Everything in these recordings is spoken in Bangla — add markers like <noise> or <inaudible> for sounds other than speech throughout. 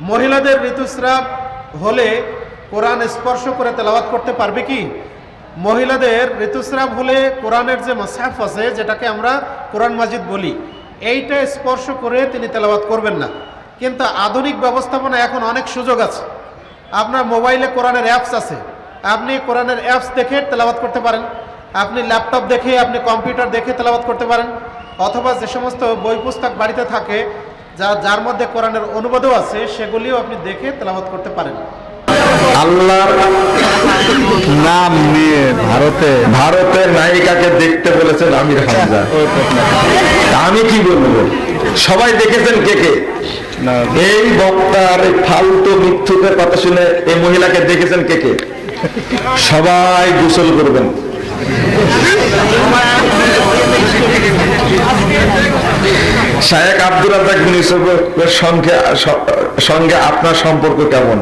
মহিলাদের ঋতুস্রাব হলে কোরআন স্পর্শ করে তেলাওয়াত করতে পারবে কি? মহিলাদের ঋতুস্রাব হলে কোরআনের যে মাসাফ আছে, যেটাকে আমরা কোরআন মাজিদ বলি, এইটা স্পর্শ করে তিনি তেলাওয়াত করবেন না। কিন্তু আধুনিক ব্যবস্থাপনা এখন অনেক সুযোগ আছে। আপনার মোবাইলে কোরআনের অ্যাপস আছে। আপনি কোরআনের অ্যাপস দেখে তেলাওয়াত করতে পারেন। আপনি ল্যাপটপ দেখে, আপনি কম্পিউটার দেখে তেলাওয়াত করতে পারেন। অথবা যে সমস্ত বই পুস্তক বাড়িতে থাকে যা যার মধ্যে কোরআনের অনুবাদও আছে সেগুলিও আপনি দেখে তেলাওয়াত করতে পারেন। আল্লাহর নাম নিয়ে ভারতে ভারতের নায়িকাকে দেখতে বলেছেন আমির হামজা। আমি কি বলব? সবাই দেখেছেন কে কে? এই বক্তার ফালতু মিথ্যুকের কথা শুনে এই মহিলাকে দেখেছেন কে কে? সবাই গোসল করবেন। শায়েক আব্দুর রাজাক বিন সঙ্গে সঙ্গে আপনার সম্পর্ক কেমন?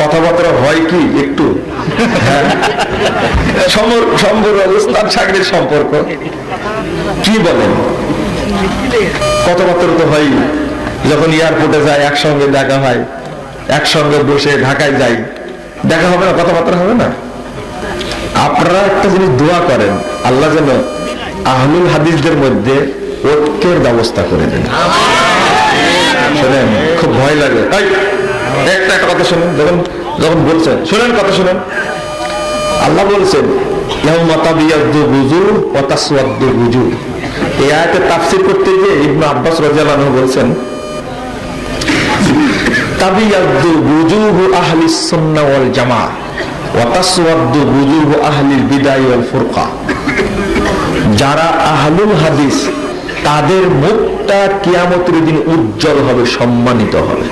কথাবার্তা হয় কি একটু? হ্যাঁ। সম্পর্ক উস্তাদ চাকরির সম্পর্ক। কি বলেন? কথাবার্তা তো হয়। যখন এয়ারপোর্টে যায়, একসঙ্গে দেখা হয়, একসঙ্গে বসে ঢাকায় যাই, দেখা হবে না, কথাবার্তা হবে না? আপনারা একটা জিনিস দোয়া করেন, আল্লাহ যেন আহলুল হাদিসদের মধ্যে ঐক্যের ব্যবস্থা করে দেন। শোনেন, খুব ভয় লাগে। একটা একটা কথা শুনুন যখন যখন বলছেন, শোনেন কথা শুনেন। আল্লাহ বলছেন এই আয়াতে করতে গিয়ে আব্বাস বলছেন, তাবিয়াদ্দু বুজুহু সুন্নাহ ওয়াল জামাআহ ওয়া তাসওয়াদ্দু বুজুহু বিদায় ওয়াল ফুরকা। যারা আহলুল হাদিস তাদের মুখটা কিয়ামতের দিন উজ্জ্বল হবে, সম্মানিত হবে।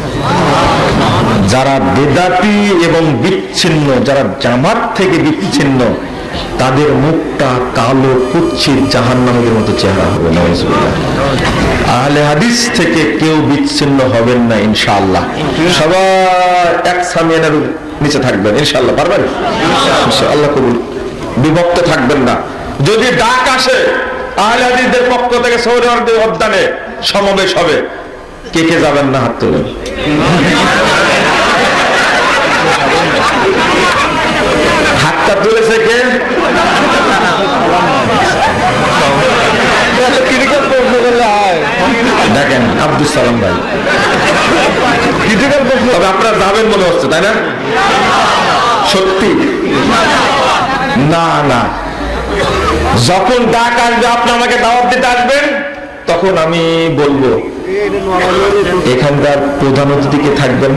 যারা বেদাতি এবং বিচ্ছিন্ন, যারা জামাত থেকে বিচ্ছিন্ন, তাদের মুখটা কালো কুচ্ছির জাহান্নামের মতো চেহারা হবে আহলে হাদিস থেকে কেউ বিচ্ছিন্ন হবেন না, ইনশাআল্লাহ। সবাই এক সামিয়ানের নিচে থাকবেন, ইনশাআল্লাহ, পারবেন? ইনশাআল্লাহ কবুল। বিভক্ত থাকবেন না। যদি ডাক আসে আহলে হাদিসদের পক্ষ থেকে সৌদি আরবের সমাবেশ হবে। কে কে যাবেন না হাত তুলেন হাতটা তুলেছে কে? দেখেন, আব্দুল সালাম ভাই। তবে আপনারা যাবেন মনে হচ্ছে, তাই না? সত্যি? না না। যখন ডাক আসবে, আপনি আমাকে দাওয়াত দিতে আসবেন, তখন আমি বলব, এখানকার প্রধান অতিথিকে থাকবেন,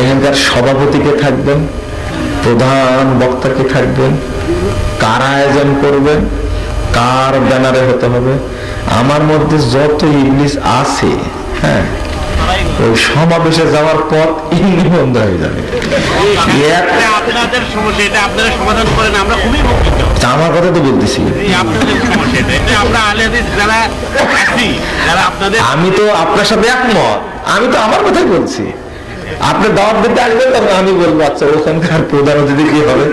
এখানকার সভাপতিকে থাকবেন, প্রধান বক্তাকে থাকবেন, কার আয়োজন করবেন, কার ব্যানারে হতে হবে। আমার মধ্যে যত ইংলিশ আছে হ্যাঁ ওই সমাবেশে যাওয়ার পথ এমনি বন্ধ হয়ে যাবে। আপনাদের সমস্যা এটা আপনারা সমাধান করেন আমরা খুবই আমার কথা তো বলতেছি। আমি তো আপনার সাথে একমত। আমি তো আমার কথাই বলছি। আপনি দাওয়াত দিতে আসবেন তখন আমি বলব আচ্ছা ওখানকার প্রধান অতিথি কি হবে?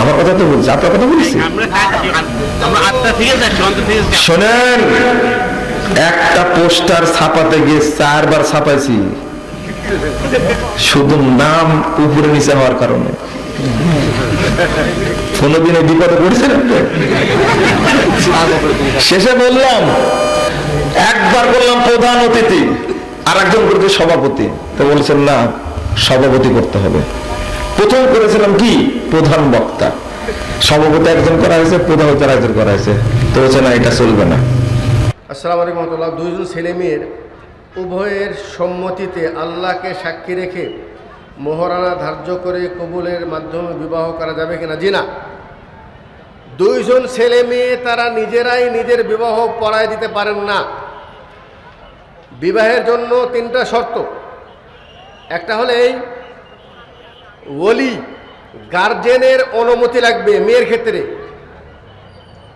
আমার কথা তো বলছি আপনার কথা বলছি। শোনেন। একটা পোস্টার ছাপাতে গিয়ে চারবার ছাপাইছি। শুধু নাম উপরে নিচে হওয়ার কারণে। বিপদে পড়েছেন শেষে বললাম, একবার বললাম প্রধান অতিথি আর একজন করেছে সভাপতি। তো বলছেন, না, সভাপতি করতে হবে। প্রথম করেছিলাম কি? প্রধান বক্তা। সভাপতি একজন করা হয়েছে, প্রধান একজন করা হয়েছে। তো বলছে, না, এটা চলবে না। আসসালামু আলাইকুম রহমতুল্লাহ। দুইজন ছেলে মেয়ের উভয়ের সম্মতিতে আল্লাহকে সাক্ষী রেখে মোহরানা ধার্য করে কবুলের মাধ্যমে বিবাহ করা যাবে কিনা? জি না। দুইজন ছেলে মেয়ে তারা নিজেরাই নিজের বিবাহ পড়ায় দিতে পারেন না। বিবাহের জন্য তিনটা শর্ত। একটা হলে এই, ওলি, গার্জেনের অনুমতি লাগবে মেয়ের ক্ষেত্রে।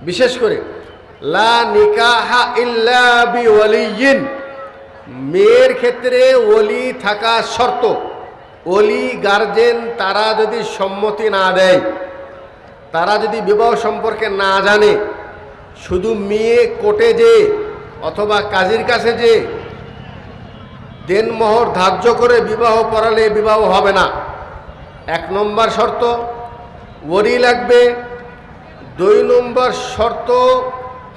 বিশেষ করে লা নিকাহা ইল্লা বিওয়ালিয়িন মেয়ের ক্ষেত্রে ওলি থাকা শর্ত। ওলি গার্জেন তারা যদি সম্মতি না দেয়, তারা যদি বিবাহ সম্পর্কে না জানে, শুধু মেয়ে কোর্টে যে অথবা কাজীর কাছে যে দেনমোহর ধার্য করে বিবাহ পড়ালে বিবাহ হবে না। এক নম্বর শর্ত ওরি লাগবে। দুই নম্বর শর্ত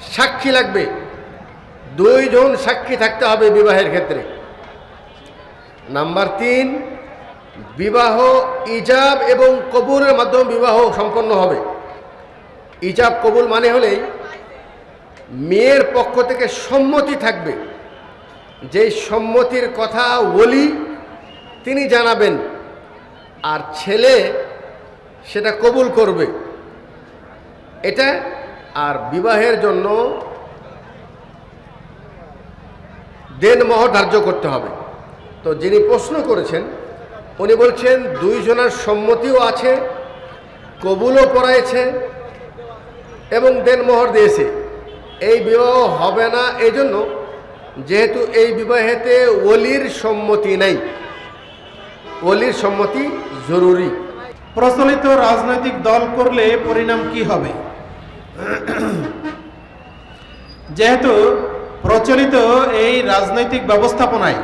সাক্ষী লাগবে। দুইজন সাক্ষী থাকতে হবে বিবাহের ক্ষেত্রে। নাম্বার তিন, বিবাহ ইজাব এবং কবুলের মাধ্যমে বিবাহ সম্পন্ন হবে। ইজাব, কবুল মানে হলেই মেয়ের পক্ষ থেকে সম্মতি থাকবে। যেই সম্মতির কথা বলি তিনি জানাবেন, আর ছেলে সেটা কবুল করবে। এটা আর বিবাহের জন্য দেনমোহর ধার্য করতে হবে। তো যিনি প্রশ্ন করেছেন, উনি বলছেন, দুইজনের সম্মতিও আছে, কবুলও পড়াইছে এবং দেনমোহর দিয়েছে। এই বিবাহ হবে না এই জন্য যেহেতু এই বিবাহেতে ওলির সম্মতি নেই। ওলির সম্মতি জরুরি। প্রচলিত রাজনৈতিক দল করলে পরিণাম কি হবে? যেহেতু প্রচলিত এই রাজনৈতিক ব্যবস্থাপনায়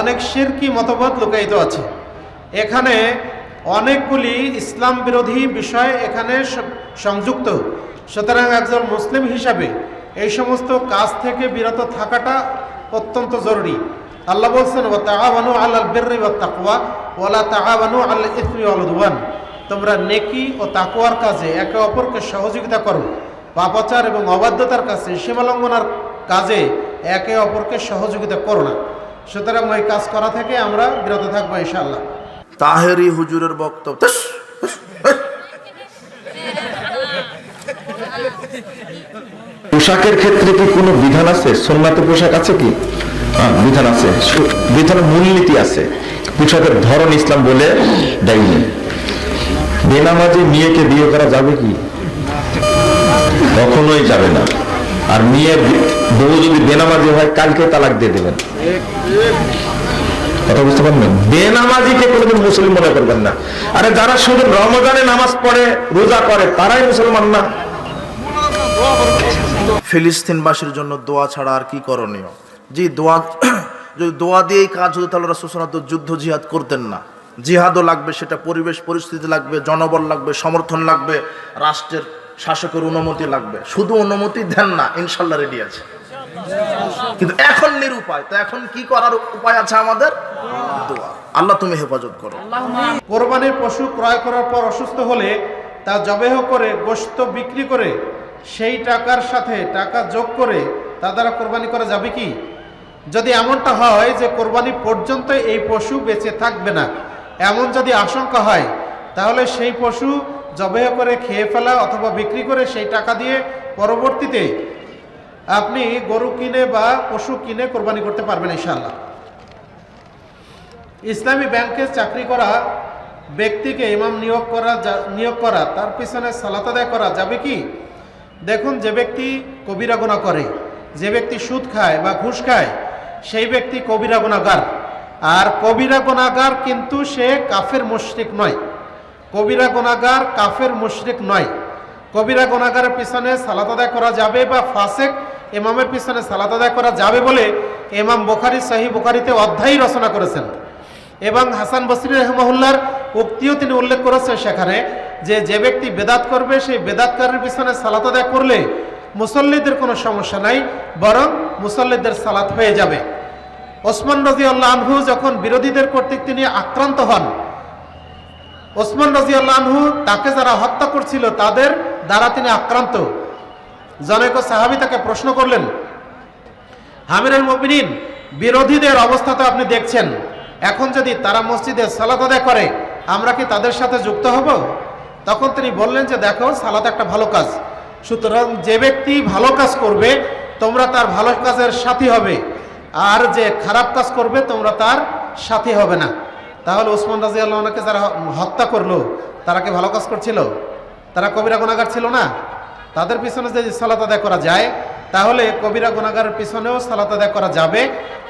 অনেক শিরকি মতবাদ লুকায়িত আছে। এখানে অনেকগুলি ইসলাম বিরোধী বিষয় এখানে সংযুক্ত। সুতরাং একজন মুসলিম হিসাবে এই সমস্ত কাজ থেকে বিরত থাকাটা অত্যন্ত জরুরি। আল্লাহ বলছেন ও তাআবানু আলাল বিররি ওয়াত তাকওয়া, ওয়ালা তাআবানু আলাল ইসমি ওয়াল উদওয়ান। তোমরা নেকি ও তাকওয়ার কাজে একে অপরকে সহযোগিতা করো। পাপাচার এবং অবাধ্যতার কাছে সীমালঙ্ঘনার কাজে একে অপরকে সহযোগিতা করো না। সুতরাং ওই কাজ করা থেকে আমরা বিরত থাকব ইনশাআল্লাহ। তাহেরি হুজুরের বক্তব্য। পোশাকের ক্ষেত্রে কি কোনো বিধান আছে? সোননাথে পোশাক আছে কি? হ্যাঁ, বিধান আছে। বিধানের মূলনীতি আছে। পোশাকের ধরন ইসলাম বলে দেয়নি। বেনামাজি মেয়েকে বিয়ে করা যাবে কি? কখনোই যাবে না। আর মেয়ে, বউ যদি বেনামাজি হয়, কালকে তালাক দিয়ে দেবেন। কথা বুঝতে পারলেন? বেনামাজিকে কোনোদিন মুসলিম মনে করবেন না। আরে যারা শুধু রমজানে নামাজ পড়ে, রোজা করে, তারাই মুসলমান না। ফিলিস্তিনবাসীর জন্য দোয়া ছাড়া আর কি করণীয়? জি, দোয়া, <clears throat> যদি দোয়া দিয়েই কাজ হতো, তাহলে যুদ্ধ জিহাদ করতেন না। জিহাদও লাগবে, সেটা পরিবেশ, পরিস্থিতি লাগবে, জনবল লাগবে, সমর্থন লাগবে, রাষ্ট্রের শাসকের অনুমতি লাগবে। শুধু অনুমতি দেন না, ইনশাল্লাহ রেডি আছে। কিন্তু এখন নিরুপায়, তো এখন কি করার উপায় আছে আমাদের? আল্লাহ তুমি হেফাজত করো। কোরবানির পশু ক্রয় করার পর অসুস্থ হলে তা জবেহ করে গোশত বিক্রি করে সেই টাকার সাথে টাকা যোগ করে তা দ্বারা কোরবানি করা যাবে কি? যদি এমনটা হয় যে কোরবানি পর্যন্ত এই পশু বেঁচে থাকবে না, এমন যদি আশঙ্কা হয়, তাহলে সেই পশু জবেহ করে খেয়ে ফেলা অথবা বিক্রি করে সেই টাকা দিয়ে পরবর্তীতে আপনি গরু কিনে বা পশু কিনে কোরবানি করতে পারবেন ইনশাআল্লাহ। ইসলামী ব্যাংকে চাকরি করা ব্যক্তিকে ইমাম নিয়োগ করা নিয়োগ করা, তার পিছনে সালাত আদায় করা যাবে কি? দেখুন, যে ব্যক্তি কবিরা গুনাহ করে, যে ব্যক্তি সুদ খায় বা ঘুষ খায়, সেই ব্যক্তি কবিরা গুনাগার আর কবিরা গুনাগার কিন্তু সে কাফের মুশরিক নয়। কবিরা গোনাগার কাফের মুশরিক নয়। কবিরা গোনাগারের পিছনে সালাত আদায় করা যাবে বা ফাসেক ইমামের পিছনে সালাত আদায় করা যাবে বলে ইমাম বোখারি সহি বোখারিতে অধ্যায় রচনা করেছেন। এবং হাসান বসরি রহমহুল্লার উক্তিও তিনি উল্লেখ করেছেন সেখানে যে যে ব্যক্তি বেদাত করবে, সেই বেদাতকারের পিছনে সালাত আদায় করলে মুসল্লিদের কোনো সমস্যা নাই, বরং মুসল্লিদের সালাত হয়ে যাবে। ওসমান রাজি আল্লাহ আনহু যখন বিরোধীদের কর্তৃক তিনি আক্রান্ত হন ওসমান রাজি আল্লাহ তাকে যারা হত্যা করছিল, তাদের দ্বারা তিনি আক্রান্ত। জনৈক সাহাবি তাকে প্রশ্ন করলেন, হামিরুল মবিনিন বিরোধীদের অবস্থা তো আপনি দেখছেন। এখন যদি তারা মসজিদে সালাত আদায় করে, আমরা কি তাদের সাথে যুক্ত হব? তখন তিনি বললেন যে, দেখো, সালাত একটা ভালো কাজ। সুতরাং যে ব্যক্তি ভালো কাজ করবে, তোমরা তার ভালো কাজের সাথী হবে। আর যে খারাপ কাজ করবে, তোমরা তার সাথী হবে না। তাহলে ওসমান রাজি আল্লাহকে যারা হত্যা করল, তারা কি ভালো কাজ করছিল? তারা কবিরা গুণাগার ছিল না? তাদের পিছনে যদি সালাত আদায় করা যায়, তাহলে কবিরা গুণাগারের পিছনেও সালাত আদায় করা যাবে।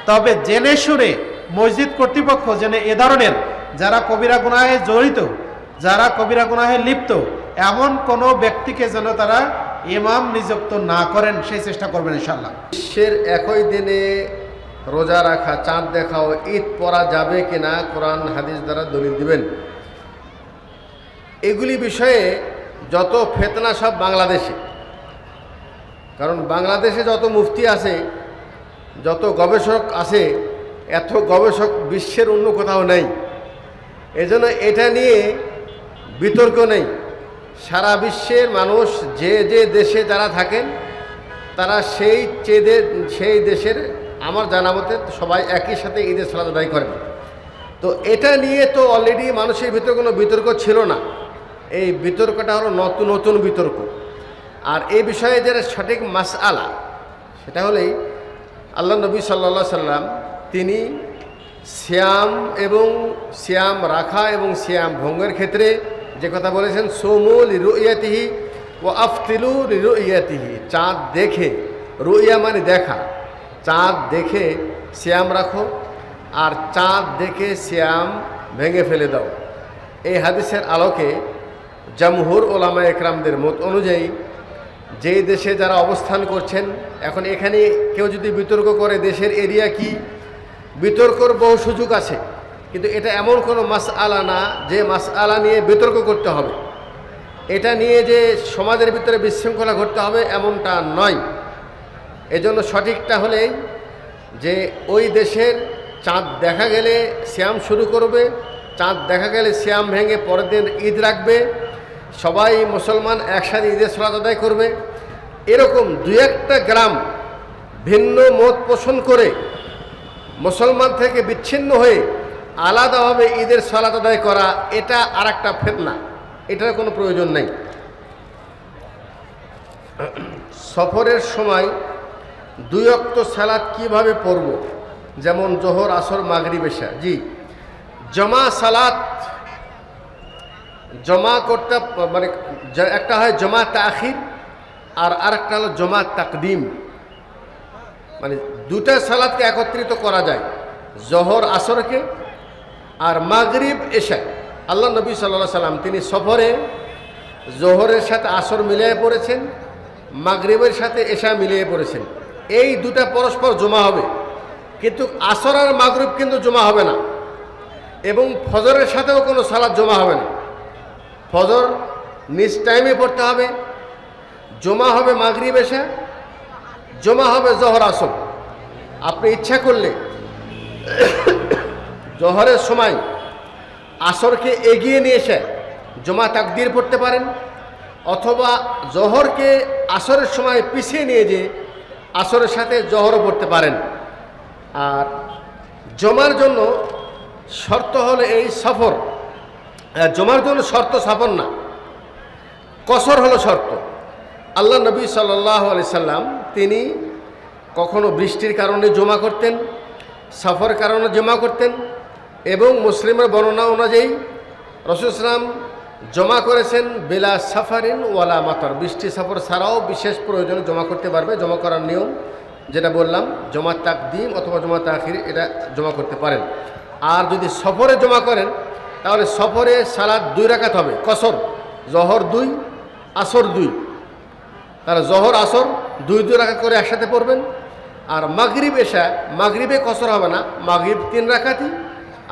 তবে জেনে শুনে মসজিদ কর্তৃপক্ষ, জেনে এ ধরনের যারা কবিরা গুনাহে জড়িত, যারা কবিরা গুনাহে লিপ্ত, এমন কোনো ব্যক্তিকে যেন তারা ইমাম নিযুক্ত না করেন, সেই চেষ্টা করবেন ইনশাল্লাহ বিশ্বের একই দিনে রোজা রাখা, চাঁদ দেখা ও ঈদ পড়া যাবে কিনা কোরআন, হাদিস দ্বারা দলিল দিবেন। এগুলি বিষয়ে যত ফেতনা সব বাংলাদেশে। কারণ বাংলাদেশে যত মুফতি আছে, যত গবেষক আছে, এত গবেষক বিশ্বের অন্য কোথাও নেই। এজন্য এটা নিয়ে বিতর্ক নেই। সারা বিশ্বের মানুষ যে যে দেশে যারা থাকেন, তারা সেই চেদে, সেই দেশের আমার জানা মতে সবাই একই সাথে ঈদের সালাদ আদায় করেন তো এটা নিয়ে তো অলরেডি মানুষের ভিতরে কোনো বিতর্ক ছিল না। এই বিতর্কটা হলো নতুন নতুন বিতর্ক। আর এই বিষয়ে যেটা সঠিক মাস আলা সেটা হলেই আল্লাহ নবী সাল্লা সাল্লাম তিনি শ্যাম এবং শ্যাম রাখা এবং শ্যাম ভঙ্গের ক্ষেত্রে যে কথা বলেছেন, সোমু সোমুল রুইয়াতিহি ও আফতিলু রুইয়াতিহি চাঁদ দেখে, রুইয়া মানে দেখা। চাঁদ দেখে শ্যাম রাখো আর চাঁদ দেখে শ্যাম ভেঙে ফেলে দাও। এই হাদিসের আলোকে জামহুর ওলামা একরামদের মত অনুযায়ী যেই দেশে যারা অবস্থান করছেন, এখন এখানে কেউ যদি বিতর্ক করে দেশের এরিয়া কি, বিতর্কর বহু সুযোগ আছে, কিন্তু এটা এমন কোনো মাস আলা না যে মাস আলা নিয়ে বিতর্ক করতে হবে। এটা নিয়ে যে সমাজের ভিতরে বিশৃঙ্খলা ঘটতে হবে এমনটা নয়। এজন্য সঠিকটা হলেই যে ওই দেশের চাঁদ দেখা গেলে শ্যাম শুরু করবে, চাঁদ দেখা গেলে শ্যাম ভেঙে পরের দিন ঈদ রাখবে, সবাই মুসলমান একসাথে ঈদের সলাত আদায় করবে। এরকম দু একটা গ্রাম ভিন্ন মত পোষণ করে মুসলমান থেকে বিচ্ছিন্ন হয়ে আলাদাভাবে ঈদের সলাত আদায় করা, এটা আর একটা ফেতনা। এটার কোনো প্রয়োজন নেই। সফরের সময় দুই অক্ত সালাদ কীভাবে পড়ব? যেমন জোহর, আসর মাগরি বেশা জি। জমা সালাত জমা করতে মানে একটা হয় জমা তাখির, আর আরেকটা হলো জমা তাকদিম। মানে দুটা সালাদকে একত্রিত করা যায়, জহর, আসরকে আর মাগরিব, এশা। আল্লাহ নবী সাল্লাহ সাল্লাম তিনি সফরে জোহরের সাথে আসর মিলিয়ে পড়েছেন, মাগরিবের সাথে এশা মিলিয়ে পড়েছেন। এই দুটা পরস্পর জমা হবে। কিন্তু আসর আর মাগরিব কিন্তু জমা হবে না। এবং ফজরের সাথেও কোনো সালাদ জমা হবে না। ফজর নিজ টাইমে পড়তে হবে। জমা হবে মাগরিব এশা জমা হবে জহর আসর। আপনি ইচ্ছা করলে জহরের সময় আসরকে এগিয়ে নিয়ে এসে জমা তাকদির পড়তে পারেন। অথবা জহরকে আসরের সময় পিছিয়ে নিয়ে যে আসরের সাথে জহরও পড়তে পারেন। আর জমার জন্য শর্ত হলো এই সফর। জমার জন্য শর্ত সফর না। কসর হলো শর্ত। আল্লাহ নবী সাল্লাহ সাল্লাম তিনি কখনো বৃষ্টির কারণে জমা করতেন সফর কারণে জমা করতেন এবং মুসলিমের বর্ণনা অনুযায়ী রসুলাম জমা করেছেন বেলা সাফারিন ওয়ালা মাতর। বৃষ্টি সফর ছাড়াও বিশেষ প্রয়োজনে জমা করতে পারবে, জমা করার নিয়ম যেটা বললাম, জমা তাকদিম অথবা জমা তাখির এটা জমা করতে পারেন। আর যদি সফরে জমা করেন, তাহলে সফরে সালাদ দুই রাখাত হবে, কসর, জহর দুই, আসর দুই। তাহলে জহর, আসর দুই দুই রাখাত করে একসাথে পড়বেন। আর মাগরিব, এশা, মাগরিবে কসর হবে না, মাগরিব তিন রাখাতই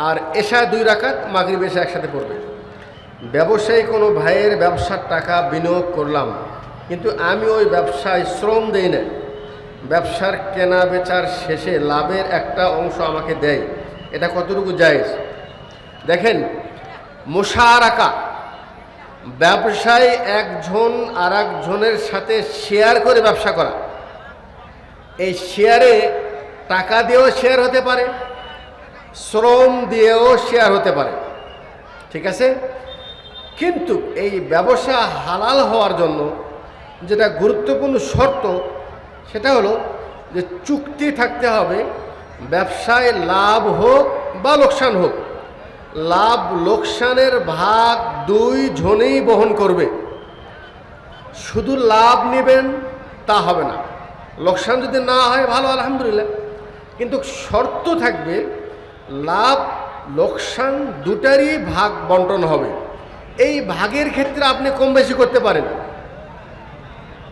আর এশা দুই রাখাত মাগরিব, এশা একসাথে পড়বে ব্যবসায়ী কোনো ভাইয়ের ব্যবসার টাকা বিনিয়োগ করলাম, কিন্তু আমি ওই ব্যবসায় শ্রম দেই না। ব্যবসার কেনা বেচার শেষে লাভের একটা অংশ আমাকে দেয়। এটা কতটুকু জায়েজ? দেখেন, মুশারাকা, ব্যবসায় একজন আর একজনের সাথে শেয়ার করে ব্যবসা করা। এই শেয়ারে টাকা দিয়েও শেয়ার হতে পারে, শ্রম দিয়েও শেয়ার হতে পারে। ঠিক আছে? কিন্তু এই ব্যবসা হালাল হওয়ার জন্য যেটা গুরুত্বপূর্ণ শর্ত, সেটা হলো যে চুক্তি থাকতে হবে, ব্যবসায় লাভ হোক বা লোকসান হোক। লাভ লোকসানের ভাগ দুই জনেই বহন করবে। শুধু লাভ নেবেন তা হবে না। লোকসান যদি না হয়, ভালো, আলহামদুলিল্লাহ। কিন্তু শর্ত থাকবে, লাভ, লোকসান দুটারই ভাগ বন্টন হবে। এই ভাগের ক্ষেত্রে আপনি কম বেশি করতে পারেন।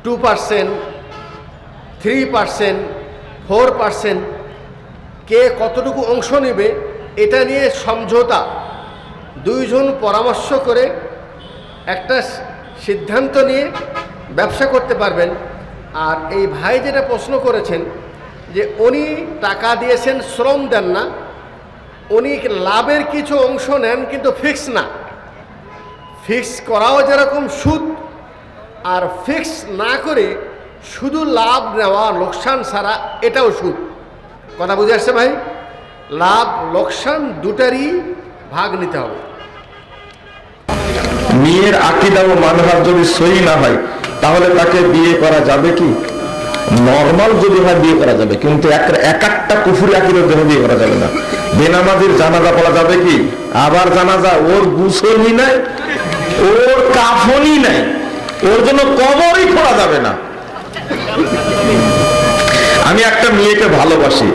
Two percent three percent four percent কে কতটুকু অংশ নেবে এটা নিয়ে সমঝোতা। দুইজন পরামর্শ করে একটা সিদ্ধান্ত নিয়ে ব্যবসা করতে পারবেন। আর এই ভাই যেটা প্রশ্ন করেছেন যে উনি টাকা দিয়েছেন, শ্রম দেন না, উনি লাভের কিছু অংশ নেন কিন্তু ফিক্স না। ফিক্স করাও যেরকম সুদ, আর ফিক্স না করে শুধু লাভ নেওয়া, লোকসান ছাড়া এটাও সুদ। কথা বুঝে আসছে ভাই? লাভ, লোকসান দুটারই ভাগ নিতে হবে। মেয়ের আকিদা ও মানহার যদি সই না হয়, তাহলে তাকে বিয়ে করা যাবে কি? নর্মাল যদি হয়, বিয়ে করা যাবে। কিন্তু এক এক একটা কুফুরি আকিদের জন্য বিয়ে করা যাবে না। বেনামাজির জানাজা পড়া যাবে কি? আবার জানাজা ওর গুসলই নাই ওর কাফনই নাই। ওর জন্য কবরই খোলা যাবে না। আমি একটা মেয়েকে ভালোবাসি।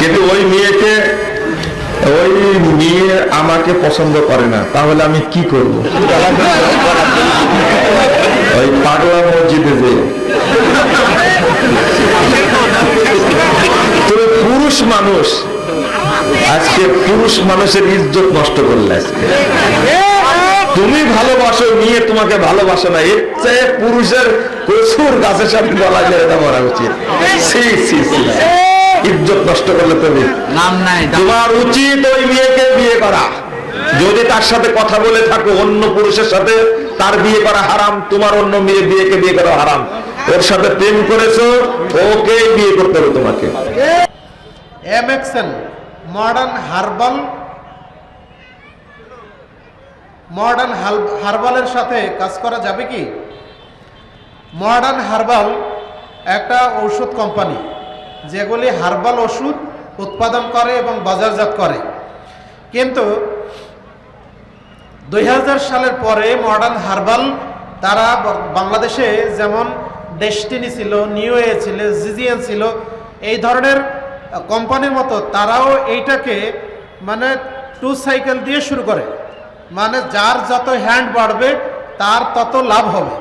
কিন্তু ওই মেয়েকে, ওই মেয়ে আমাকে পছন্দ করে না। তাহলে আমি কি করব? মানুষের ইজ্জত নষ্ট করলে আজকে। তুমি ভালোবাসো মেয়ে তোমাকে ভালোবাসো না এর চেয়ে পুরুষের প্রচুর গাছের সাথে গলা জেলে দেওয়া উচিত। ইজ্জত নষ্ট করলে তুমি। নাম নাই তোমার উচিত ওই মেয়েকে বিয়ে করা। যদি তার সাথে কথা বলে থাকো অন্য পুরুষের সাথে তার বিয়ে করা হারাম তোমার অন্য মেয়ে বিয়েকে বিয়ে করা হারাম। ওর সাথে প্রেম করেছ ওকে বিয়ে করতে হবে তোমাকে। এম এক্সেন মডার্ন হার্বাল মডার্ন হার্বালের সাথে কাজ করা যাবে কি? মডার্ন হার্বাল একটা ঔষধ কোম্পানি, যেগুলি হার্বাল ওষুধ উৎপাদন করে এবং বাজারজাত করে। কিন্তু দুই হাজার সালের পরে মডার্ন হার্বাল তারা বাংলাদেশে যেমন ডেস্টিনি ছিল নিউ এ ছিল, জিজিএন ছিল, এই ধরনের কোম্পানির মতো তারাও এইটাকে মানে টু সাইকেল দিয়ে শুরু করে। মানে যার যত হ্যান্ড বাড়বে, তার তত লাভ হবে।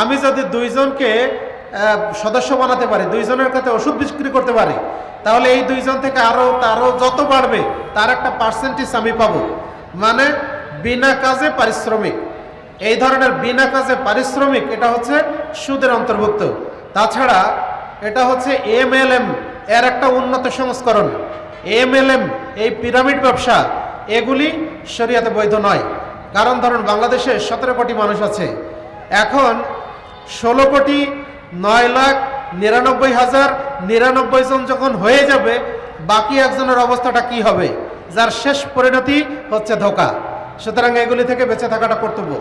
আমি যদি দুইজনকে সদস্য বানাতে পারি, দুইজনের কাছে ওষুধ বিক্রি করতে পারি, তাহলে এই দুইজন থেকে আরও তারও যত বাড়বে, তার একটা পার্সেন্টেজ আমি পাবো। মানে বিনা কাজে পারিশ্রমিক। এই ধরনের বিনা কাজে পারিশ্রমিক, এটা হচ্ছে সুদের অন্তর্ভুক্ত। তাছাড়া এটা হচ্ছে এমএলএম এর একটা উন্নত সংস্করণ। এমএলএম এই পিরামিড ব্যবসা। এগুলি শরিয়াতে বৈধ নয়। কারণ ধরুন, বাংলাদেশে সতেরো কোটি মানুষ আছে। এখন ষোলো কোটি নয় লাখ নিরানব্বই হাজার নিরানব্বই জন যখন হয়ে যাবে, বাকি একজনের অবস্থাটা কি হবে? যার শেষ পরিণতি হচ্ছে ধোকা। সুতরাং এগুলি থেকে বেঁচে থাকাটা কর্তব্য।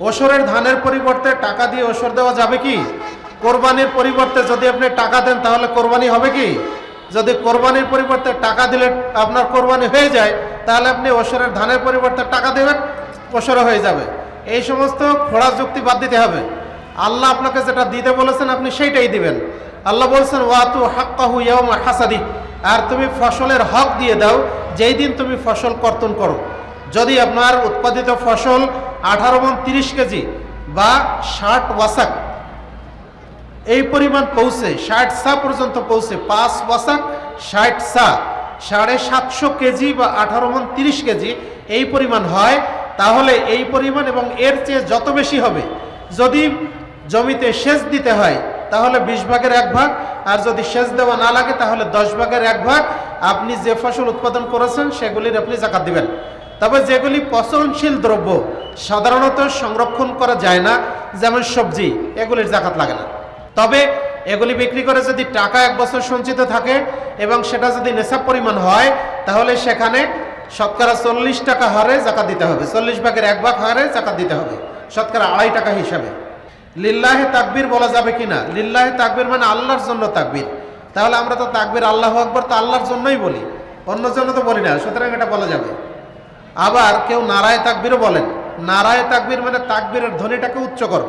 ওসরের ধানের পরিবর্তে টাকা দিয়ে ওসর দেওয়া যাবে কি? কোরবানির পরিবর্তে যদি আপনি টাকা দেন, তাহলে কোরবানি হবে কি? যদি কোরবানির পরিবর্তে টাকা দিলে আপনার কোরবানি হয়ে যায়, তাহলে আপনি ওসরের ধানের পরিবর্তে টাকা দেবেন ওসরে হয়ে যাবে। এই সমস্ত খোড়া যুক্তি বাদ দিতে হবে। আল্লাহ আপনাকে যেটা দিতে বলেছেন, আপনি সেইটাই দিবেন। আল্লাহ বলছেন, ওয়াতু হাক্কাহু ইয়াউমা হাসাদি। আর তুমি ফসলের হক দিয়ে দাও, যেই দিন তুমি ফসল কর্তন করো। যদি আপনার উৎপাদিত ফসল আঠারো মন তিরিশ কেজি বা ষাট ওয়াসাক এই পরিমাণ পৌঁছে, ষাট সা পর্যন্ত পৌঁছে, পাঁচ ওয়াসাক ষাট সা, সাড়ে সাতশো কেজি বা আঠারো মন তিরিশ কেজি এই পরিমাণ হয়। তাহলে এই পরিমাণ এবং এর চেয়ে যত বেশি হবে, যদি জমিতে সেচ দিতে হয়, তাহলে বিশ ভাগের এক ভাগ, আর যদি সেচ দেওয়া না লাগে, তাহলে দশ ভাগের এক ভাগ। আপনি যে ফসল উৎপাদন করেছেন, সেগুলির আপনি জাকাত দিবেন। তবে যেগুলি পচনশীল দ্রব্য, সাধারণত সংরক্ষণ করা যায় না, যেমন সবজি, এগুলির জাকাত লাগে না। তবে এগুলি বিক্রি করে যদি টাকা এক বছর সঞ্চিত থাকে এবং সেটা যদি নেশাব পরিমাণ হয়, তাহলে সেখানে শতকরা চল্লিশ টাকা হারে জাকাত দিতে হবে। চল্লিশ ভাগের এক ভাগ হারে জাকাত দিতে হবে, শতকরা আড়াই টাকা হিসাবে। লিল্লাহে তাকবীর বলা যাবে কি না লিল্লাহে তাকবির মানে আল্লাহর জন্য তাকবীর। তাহলে আমরা তো তাকবীর আল্লাহ আকবর তো আল্লাহর জন্যই বলি। অন্য জন্য তো বলি না, সুতরাং এটা বলা যাবে। আবার কেউ নারায় তাকবীরও বলেন। নারায় তাকবীর মানে তাকবীরের ধ্বনিটাকে উচ্চ করো।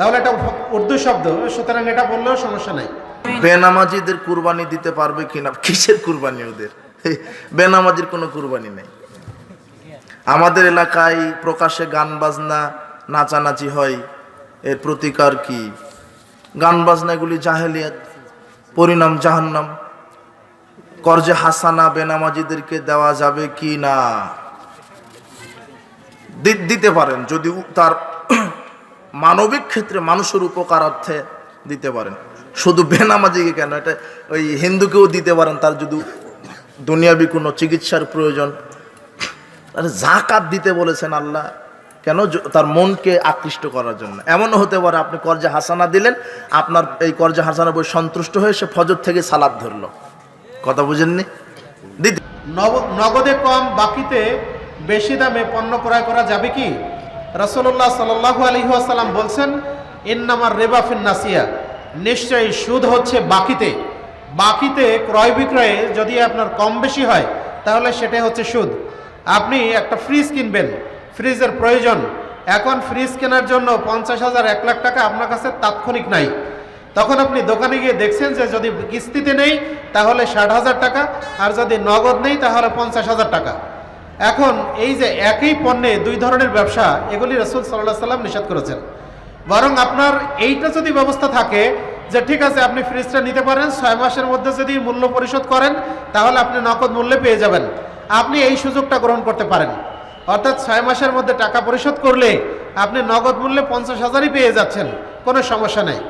তাহলে এটা উর্দু শব্দ। সুতরাং এটা বললেও সমস্যা নাই। বেনামাজিদের কুরবানি দিতে পারবে কিনা? কিসের কুরবানি ওদের? বেনামাজির কোনো কুরবানি নেই। আমাদের এলাকায় প্রকাশ্যে গান বাজনা, নাচানাচি হয়। এর প্রতিকার কি? গান বাজনাগুলি জাহেলিয়াত, পরিণাম জাহান্নাম। কর্জে হাসানা বেনামাজিদেরকে দেওয়া যাবে কি না দিতে পারেন, যদি তার মানবিক ক্ষেত্রে মানুষের উপকারার্থে দিতে পারেন। শুধু বেনামাজিকে কেন, এটা ওই হিন্দুকেও দিতে পারেন, তার যদি দুনিয়াবি কোনো চিকিৎসার প্রয়োজন। জাকাত দিতে বলেছেন আল্লাহ, কেন তার মনকে আকৃষ্ট করার জন্য। এমনও হতে পারে, আপনি কর্জে হাসানা দিলেন, আপনার এই কর্জে হাসানা বই সন্তুষ্ট হয়ে সে ফজর থেকে সালাদ ধরলো। কথা বুঝেননি? নব- নগদে কম, বাকিতে বেশি দামে পণ্য ক্রয় করা যাবে কি? রসল্লাহ সাল্লাহু আলহিহাসাল্লাম বলছেন, ইন্নামার রেবাফিন নাসিয়া। নিশ্চয়ই সুদ হচ্ছে বাকিতে। বাকিতে ক্রয় বিক্রয়ে যদি আপনার কম বেশি হয়, তাহলে সেটাই হচ্ছে সুদ। আপনি একটা ফ্রিজ কিনবেন, ফ্রিজের প্রয়োজন। এখন ফ্রিজ কেনার জন্য পঞ্চাশ হাজার, এক লাখ টাকা আপনার কাছে তাৎক্ষণিক নাই। তখন আপনি দোকানে গিয়ে দেখছেন যে যদি কিস্তিতে নেই, তাহলে ষাট হাজার টাকা, আর যদি নগদ নেই, তাহলে পঞ্চাশ হাজার টাকা। এখন এই যে একই পণ্যে দুই ধরনের ব্যবসা, এগুলি রসুল সাল্লাহ সাল্লাম নিষেধ করেছেন। বরং আপনার এইটা যদি ব্যবস্থা থাকে যে ঠিক আছে, আপনি ফ্রিজটা নিতে পারেন, ছয় মাসের মধ্যে যদি মূল্য পরিশোধ করেন, তাহলে আপনি নগদ মূল্যে পেয়ে যাবেন। আপনি এই সুযোগটা গ্রহণ করতে পারেন। অর্থাৎ ছয় মাসের মধ্যে টাকা পরিশোধ করলে আপনি নগদ মূল্যে পঞ্চাশ হাজারই পেয়ে যাচ্ছেন, কোনো সমস্যা নেই।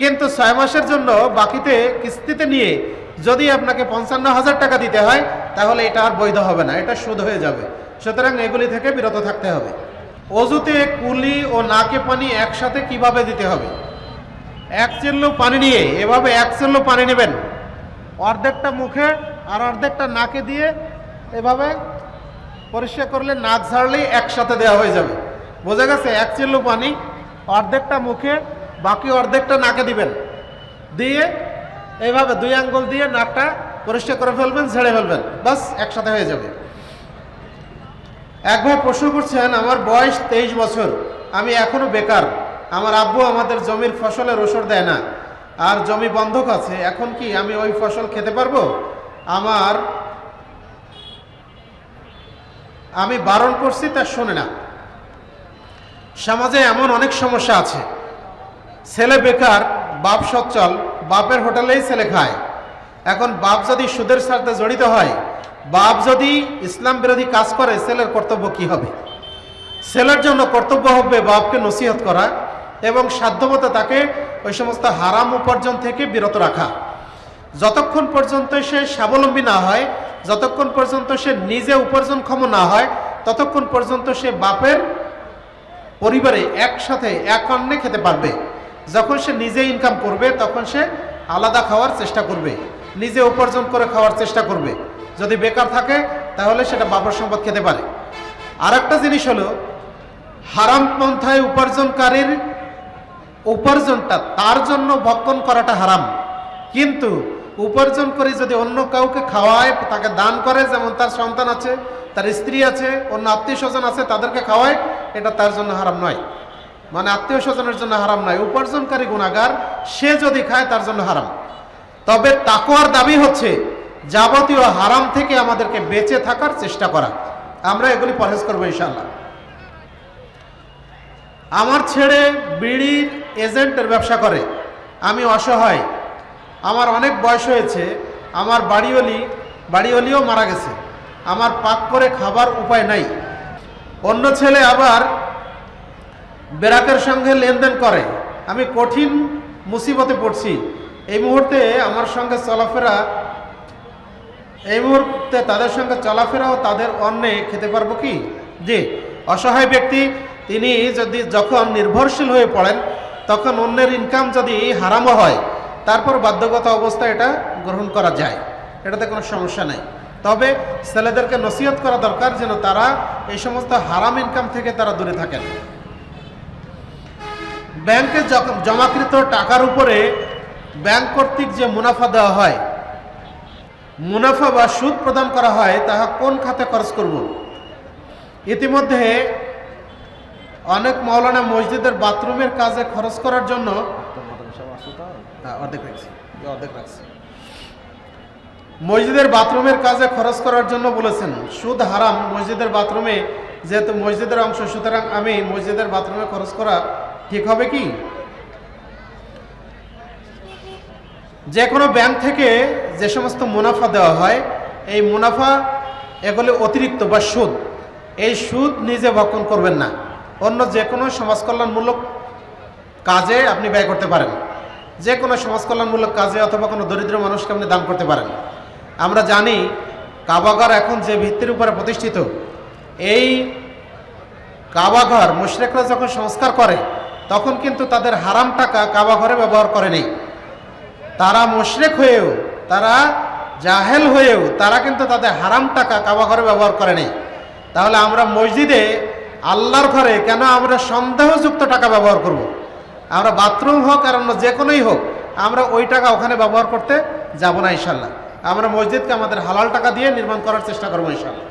কিন্তু ছয় মাসের জন্য বাকিতে কিস্তিতে নিয়ে যদি আপনাকে পঞ্চান্ন হাজার টাকা দিতে হয়, তাহলে এটা আর বৈধ হবে না, এটা সুদ হয়ে যাবে। সুতরাং এগুলি থেকে বিরত থাকতে হবে। অজুতে কুলি ও নাকে পানি একসাথে কীভাবে দিতে হবে? এক চেল্লো পানি নিয়ে, এভাবে এক চেল্লো পানি নেবেন। অর্ধেকটা মুখে আর অর্ধেকটা নাকে দিয়ে এভাবে পরিষ্কার করলে নাক ঝাড়লেই একসাথে দেওয়া হয়ে যাবে। বোঝা গেছে, এক চিল্লু পানি, অর্ধেকটা মুখে, বাকি অর্ধেকটা নাকে দিবেন। দিয়ে এইভাবে দুই আঙ্গুল দিয়ে নাকটা পরিষ্কার করে ফেলবেন, ঝেড়ে ফেলবেন। বাস, একসাথে হয়ে যাবে। একবার প্রশ্ন করছেন, আমার বয়স তেইশ বছর, আমি এখনও বেকার। আমার আব্বু আমাদের জমির ফসলের ওষুধ দেয় না। আর জমি বন্ধক আছে, এখন কি আমি ওই ফসল খেতে পারব? আমার, আমি বারণ করছি, তা শোনে না। সমাজে এমন অনেক সমস্যা আছে। ছেলে বেকার, বাপ সচ্ছল বাপের হোটেলেই ছেলে খায়। এখন বাপ যদি সুদের সাথে জড়িত হয়, বাপ যদি ইসলাম বিরোধী কাজ করে, ছেলের কর্তব্য কি হবে? ছেলের জন্য কর্তব্য হবে বাপকে নসিহত করা এবং সাধ্যমতো তাকে ওই সমস্ত হারাম উপার্জন থেকে বিরত রাখা। যতক্ষণ পর্যন্ত সে স্বাবলম্বী না হয়, যতক্ষণ পর্যন্ত সে নিজে উপার্জনক্ষম না হয়, ততক্ষণ পর্যন্ত সে বাপের পরিবারে একসাথে এক অন্নে খেতে পারবে। যখন সে নিজে ইনকাম করবে, তখন সে আলাদা খাওয়ার চেষ্টা করবে। নিজে উপার্জন করে খাওয়ার চেষ্টা করবে। যদি বেকার থাকে, তাহলে সেটা বাবার সম্পদ খেতে পারে। আর একটা জিনিস হলো, হারাম পন্থায় উপার্জনকারীর উপার্জনটা তার জন্য ভক্ষণ করাটা হারাম। কিন্তু উপার্জন করে যদি অন্য কাউকে খাওয়ায়, তাকে দান করে, যেমন তার সন্তান আছে, তার স্ত্রী আছে, অন্য আত্মীয় স্বজন আছে, তাদেরকে খাওয়ায়, এটা তার জন্য হারাম নয়। মানে আত্মীয় স্বজনের জন্য হারাম নাই উপার্জনকারী গুণাগার, সে যদি খায় তার জন্য হারাম। তবে তাকোয়ার দাবি হচ্ছে, যাবতীয় হারাম থেকে আমাদেরকে বেঁচে থাকার চেষ্টা করা। আমরা এগুলি পরহেজ করব ইনশাল্লাহ আমার ছেড়ে বিড়ির এজেন্টের ব্যবসা করে। আমি অসহায়। আমার অনেক বয়স হয়েছে। আমার বাড়িওলি বাড়িওলিও মারা গেছে। আমার পাক করে খাবার উপায় নাই। অন্য ছেলে আবার বেরাকের সঙ্গে লেনদেন করে। আমি কঠিন মুসিবতে পড়ছি। এই মুহূর্তে আমার সঙ্গে চলাফেরা, এই মুহূর্তে তাদের সঙ্গে চলাফেরা ও তাদের অন্নে খেতে পারব কি? যে অসহায় ব্যক্তি, তিনি যদি যখন নির্ভরশীল হয়ে পড়েন, তখন অন্যের ইনকাম যদি হারামও হয়, তারপর বাধ্যগত অবস্থায় এটা গ্রহণ করা যায়। এটাতে কোনো সমস্যা নেই। তবে ছেলেদেরকে নসিহত করা দরকার যেন তারা এই সমস্ত হারাম ইনকাম থেকে তারা দূরে থাকেন। ব্যাংকে জমাকৃত টাকার উপরে ব্যাংক কর্তৃক যে মুনাফা দেওয়া হয় মুনাফা বা সুদ প্রদান করা হয় তাহা কোন খাতে খরচ করব? ইতিমধ্যে অনেক মৌলানা মসজিদের বাথরুমের কাজে খরচ করার জন্য হ্যাঁ, অর্ধেক রাখছি। অর্ধেক রাখছি। মসজিদের বাথরুমের কাজে খরচ করার জন্য বলেছেন সুদ হারাম মসজিদের বাথরুমে যেহেতু মসজিদের অংশ সুতরাং আমি মসজিদের বাথরুমে খরচ করা ঠিক হবে কি? যে কোনো ব্যাংক থেকে যে সমস্ত মুনাফা দেওয়া হয়, এই মুনাফা এগুলি অতিরিক্ত বা সুদ। এই সুদ নিজে ভক্ষণ করবেন না। অন্য যে কোনো সমাজ কল্যাণমূলক কাজে আপনি ব্যয় করতে পারেন। যে কোনো সমাজ কল্যাণমূলক কাজে অথবা কোনো দরিদ্র মানুষকে আপনি দান করতে পারেন। আমরা জানি কাবাগর এখন যে ভিত্তির উপরে প্রতিষ্ঠিত, এই কাবাঘর মুশরেকরা যখন সংস্কার করে তখন কিন্তু তাদের হারাম টাকা কাবা ঘরে ব্যবহার করেনি তারা মুশরেক হয়েও, তারা জাহেল হয়েও, তারা কিন্তু তাদের হারাম টাকা কাবা ঘরে ব্যবহার করেনি তাহলে আমরা মসজিদে আল্লাহর ঘরে কেন আমরা সন্দেহযুক্ত টাকা ব্যবহার করব। আমরা বাথরুম হোক আর অন্য যে কোনোই হোক, আমরা ওই টাকা ওখানে ব্যবহার করতে যাব না ইনশাল্লাহ। আমরা মসজিদকে আমাদের হালাল টাকা দিয়ে নির্মাণ করার চেষ্টা করব ইনশাল্লাহ।